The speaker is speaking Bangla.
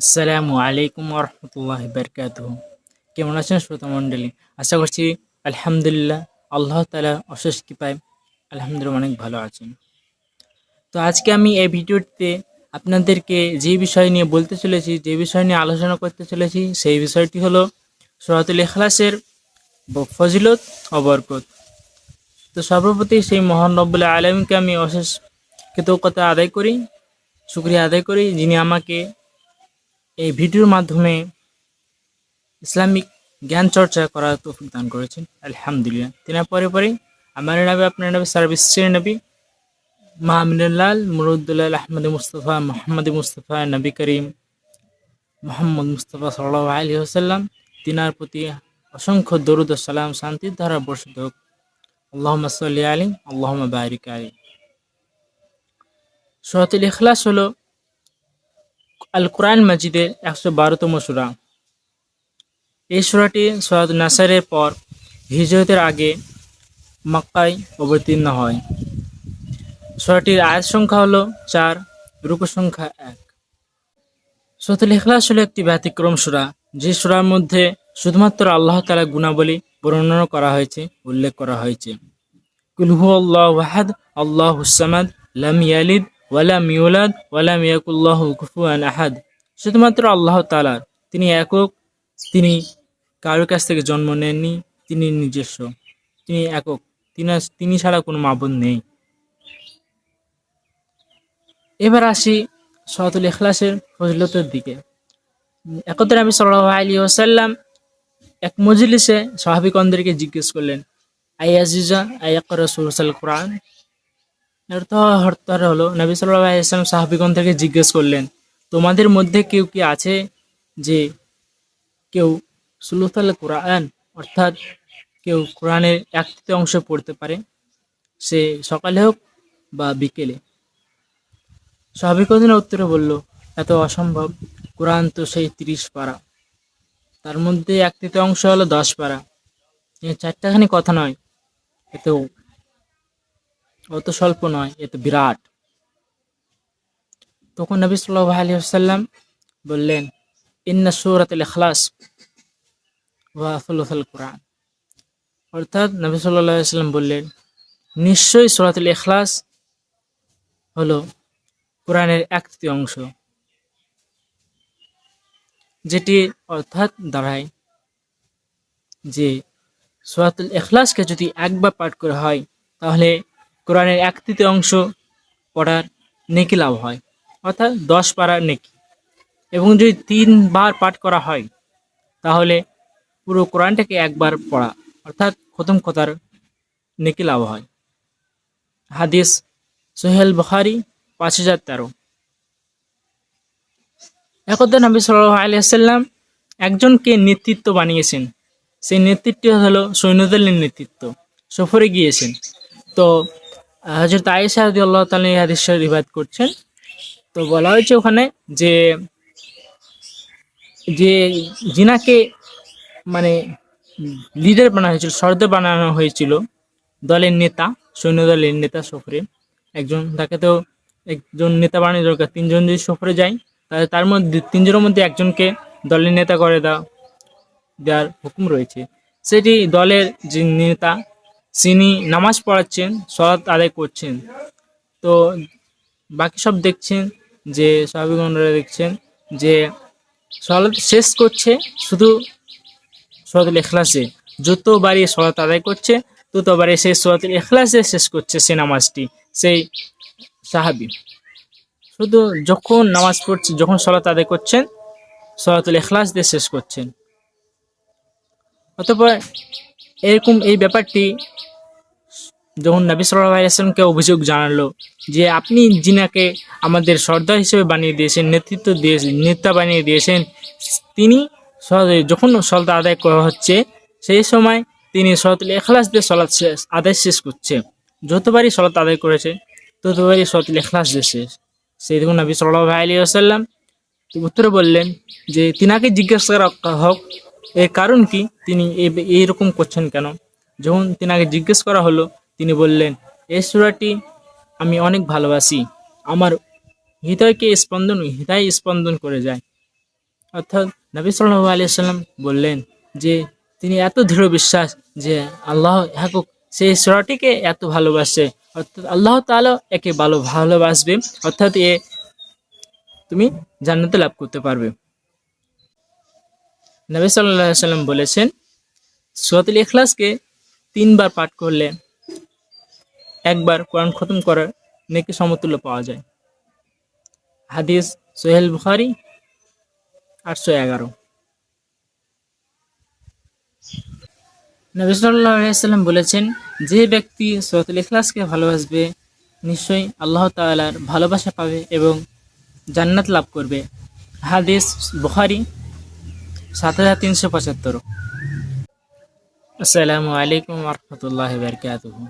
আসসালামু আলাইকুম রহমতুল্লাহ বরকাত কেমন আছেন শ্রোতা মণ্ডলী? আশা করছি আলহামদুলিল্লাহ আল্লাহ তালা অশেষ কৃপায় আলহামদুলিল্লাহ অনেক ভালো আছেন। তো আজকে আমি এই ভিডিওটিতে আপনাদেরকে যে বিষয় নিয়ে বলতে চলেছি, যে বিষয় নিয়ে আলোচনা করতে চলেছি, সেই বিষয়টি হলো সরাতুল এখলাসের ফজিলত ও বরকত। তো সর্বপ্রতি সেই মহান রব্বুল আলমকে আমি অশেষ কৃতজ্ঞতা আদায় করি, শুক্রিয়া আদায় করি যিনি আমাকে এই ভিডিওর মাধ্যমে ইসলামিক জ্ঞান চর্চা করার তৌফিক দান করেছেন। আলহামদুলিল্লাহ। তিনার পরে পরে আমার নবী, আপনার নবী সার্ভিস নবী। মাহমিনুল্লাল মুরুদ্দুল্লাহ আহমদ মুস্তফা, মোহাম্মদ মুস্তফা, নবী করিম মোহাম্মদ মুস্তফা সাল্লাহ আলী হোসাল্লাম তিনার প্রতি অসংখ্য দরুদ সালাম শান্তির ধারা বর্ষিত হোক। আল্লাহ সাল্লি আলী আল্লাহ বারিক আলী সহতুল ইখলাস হলো আল কোরআন মাজিদের একশো বারোতম সুরা। এই সুরাটি সৈয়দ নাসারের পর হিজরতের আগে মক্কায় অবতীর্ণ হয়। সুরাটির আয়ের সংখ্যা হলো চার, রুকু সংখ্যা এক। সতুল ইখলাস হলো একটি ব্যতিক্রম সুরা, যে সুরার মধ্যে শুধুমাত্র আল্লাহ তালা গুণাবলী বর্ণনা করা হয়েছে, উল্লেখ করা হয়েছে। কুলহু আল্লাহ ওয়াহাদ আল্লাহ হুসামাদ লাম ইয়ালিদ ওয়ালাম ইউলাদ, ওয়ালাম ইয়াকুল্লাহ কুফুয়ান আহাদ। শুধুমাত্র আল্লাহ তালার তিনি একক, তিনি কারোর কাছ থেকে জন্ম নেননি, তিনি নিজস্ব, তিনি একক, তিনি তিনি ছাড়া কোনো মাবুদ নেই। এবার আসি সহতুল ইখলাসের ফজলতের দিকে। একত্রে আমি সাল্লাহ আলী ওসাল্লাম এক মজলিসে সাহাবিকনদেরকে জিজ্ঞেস করলেন আই আজিজা আই আকর সুরসাল কোরআন? অর্থ হলো। নবী সাল্লাহ ইসলাম সাহাবিগণ থেকে জিজ্ঞেস করলেন, তোমাদের মধ্যে কেউ কি আছে যে কেউ সুলুতাল কোরআন, অর্থাৎ কেউ কোরআনের এক তৃতীয় অংশ পড়তে পারে? সে সকালে হোক বা বিকেলে। সাহাবিকদিন উত্তরে বলল, এত অসম্ভব, কোরআন তো সেই তিরিশ পারা। তার মধ্যে এক তৃতীয় অংশ হলো দশ পারা। চারটাখানি কথা নয় এত অত স্বল্প নয় এত বিরাট। তখন নবী সাল্লাহ আলী আসাল্লাম বললেন, ইন্না সুরাত ইখলাস ওয়া সুলুসাল কোরআন। অর্থাৎ নবী সাল্লাম বললেন, নিশ্চয়ই সুরাতুল এখলাস হলো কোরআনের এক তৃতীয় অংশ, যেটি অর্থাৎ দাঁড়ায় যে সুরাতুল এখলাসকে যদি একবার পাঠ করা হয়, তাহলে কোরআনের এক তৃতীয় অংশ পড়ার নেকি লাভ হয়, অর্থাৎ দশ পাড়ার নেকি। এবং যদি তিনবার পাঠ করা হয়, তাহলে পুরো কোরআনটাকে একবার পড়া, অর্থাৎ খতম কথার নেকি লাভ হয়। হাদিস সোহেল বখারি, পাঁচ হাজার তেরো। একদা নবী সাল্লাহ আলিয়াল্লাম একজনকে নেতৃত্ব বানিয়েছেন। সেই নেতৃত্ব হলো সৈন্যদলের নেতৃত্ব। সফরে গিয়েছেন। তো হজরত আয়েশা আদি আল্লাহ তালা হাদিস রিবাদ করছেন। তো বলা হয়েছে ওখানে যে যে জিনাকে মানে লিডার বানানো হয়েছিল, সর্দার বানানো হয়েছিল দলের নেতা, সৈন্য দলের নেতা সফরে। একজন, তাকে তো একজন নেতা বানানো দরকার, তিনজন যদি সফরে যায়, তাহলে তার মধ্যে, তিনজনের মধ্যে একজনকে দলের নেতা করে দেওয়া দেওয়ার হুকুম রয়েছে। সেটি দলের যে নেতা তিনি নামাজ পড়াচ্ছেন, সলাৎ আদায় করছেন। তো বাকি সব দেখছেন যে, সাহাবিগণরা দেখছেন যে, সলাৎ শেষ করছে শুধু সলাতুল এখলাসে। যতবারই সলাৎ আদায় করছে ততবারই সেই সলাতুল এখলাসে শেষ করছে সে নামাজটি, সেই সাহাবি। শুধু যখন নামাজ পড়ছে, যখন সলাৎ আদায় করছেন, সলাতুল এখলাস দিয়ে শেষ করছেন। অতপর এরকম এই ব্যাপারটি যখন নবী সাল্লাহ অভিযোগ জানালো যে আপনি যিনাকে আমাদের সর্দার হিসেবে বানিয়ে দিয়েছেন, নেতৃত্ব দিয়েছেন, নেতা বানিয়ে দিয়েছেন, তিনি যখন সলাত আদায় করা হচ্ছে, সেই সময় তিনি সলাতুল এখলাস দিয়ে সলাৎ শেষ, আদায় শেষ করছে। যতবারই সলাত আদায় করেছে, ততবারই সলাতুল এখলাস দিয়ে শেষ। সেই দেখুন নবী সাল্লাহ আলী আসাল্লাম উত্তরে বললেন যে, তিনাকে জিজ্ঞেস করা হোক, এর কারণ কি? তিনি এই- এইরকম করছেন কেন? যখন তিনাকে জিজ্ঞেস করা হলো তিনি বললেন এই সুরাটি আমি অনেক ভালোবাসি। আমার হৃদয়কে স্পন্দন, হৃদয় স্পন্দন করে যায়। অর্থাৎ নবী সাল্লাহ আলিয়াল্লাম বললেন যে, তিনি এত দৃঢ় বিশ্বাস যে আল্লাহ একক সেই সুরাটিকে এত ভালোবাসে। অর্থাৎ আল্লাহ তাআলা একে ভালো, ভালোবাসবে। অর্থাৎ এ তুমি জান্নাতে লাভ করতে পারবে। নবী সাল্লাহ সাল্লাম বলেছেন, সুরাতুল ইখলাসকে তিনবার পাঠ করলে একবার কোরআন খতম করার নেকি সমতুল্য পাওয়া যায়। হাদিস সোহেল বুখারি আটশো এগারো। নবী সাল্লাম বলেছেন, যে ব্যক্তি সুরাতুল ইখলাসকে ভালোবাসবে, নিশ্চয়ই আল্লাহ তাআলার ভালোবাসা পাবে এবং জান্নাত লাভ করবে। হাদিস বুখারি সাত হাজার তিনশো পঁচাত্তর। আসসালামু আলাইকুম রহমতুল্লাহ বারকাতুহু।